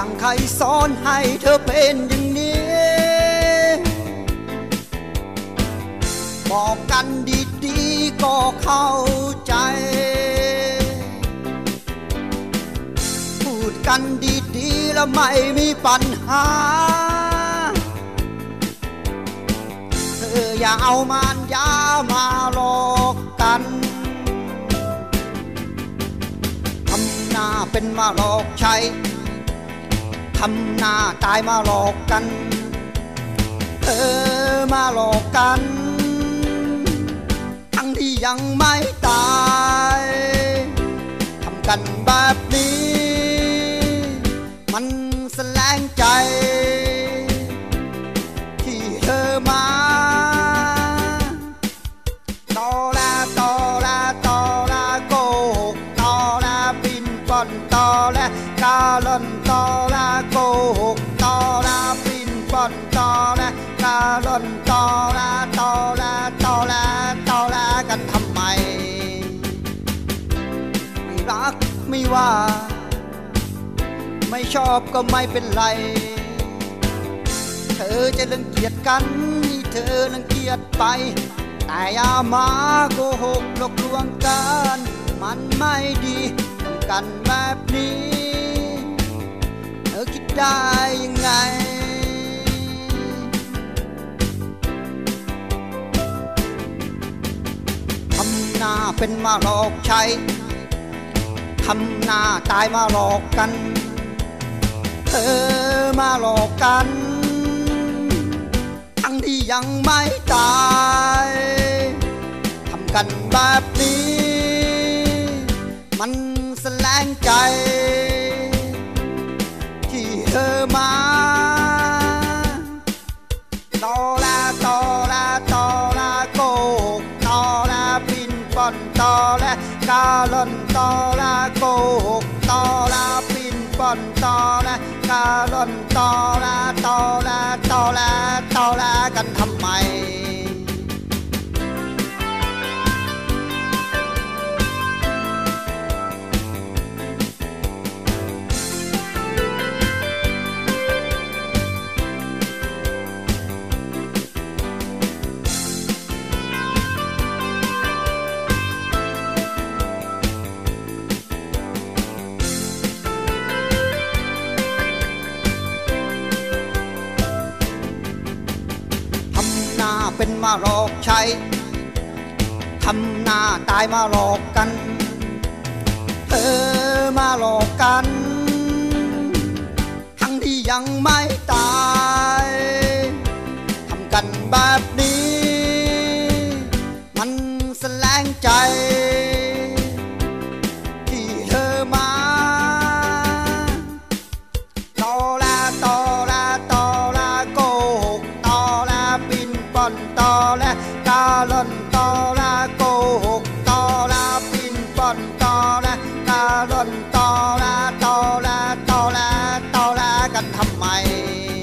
สั่งใครสอนให้เธอเป็นอย่างนี้ บอกกันดีๆก็เข้าใจ พูดกันดีๆแล้วไม่มีปัญหา เธออย่าเอามานยามาหลอกกันทำหน้าเป็นมาหลอกใช้ ทำหน้าตายมาหลอกกัน เธอมาหลอกกัน ทั้งที่ยังไม่ตายทำกันแบบนี้ มันแสลงใจ ที่เธอมาตอลาตอลาตอลาโกหกตอลาปินป่อนตอลากาลอน ปินป่อนตอลากาลอนตอลาตอลาตอลาตอลากันทำไม ไม่รักไม่ว่า ไม่ชอบก็ไม่เป็นไร เธอจะรังเกียจกันนี่เธอรังเกียจไป แต่อย่ามาโกหกหลอกลวงกัน มันไม่ดีทำกันแบบนี้ เธอคิดได้ยังไง เป็นมาหลอกใช้ทำหน้าตายมาหลอกกัน เธอมาหลอกกันทั้งที่ยังไม่ตายทำกันแบบนี้ มันแสลงใจ ที่เธอมา ตอนตอละกาลอนตอลาโกหกตอลาปินป่อนตอละกาลอนตอลา เป็นมาหลอกใช้ทำหน้าตายมาหลอกกัน เธอมาหลอกกัน ทั้งที่ยังไม่ตายทำกันแบบนี้ มันแสลงใจ ใหม่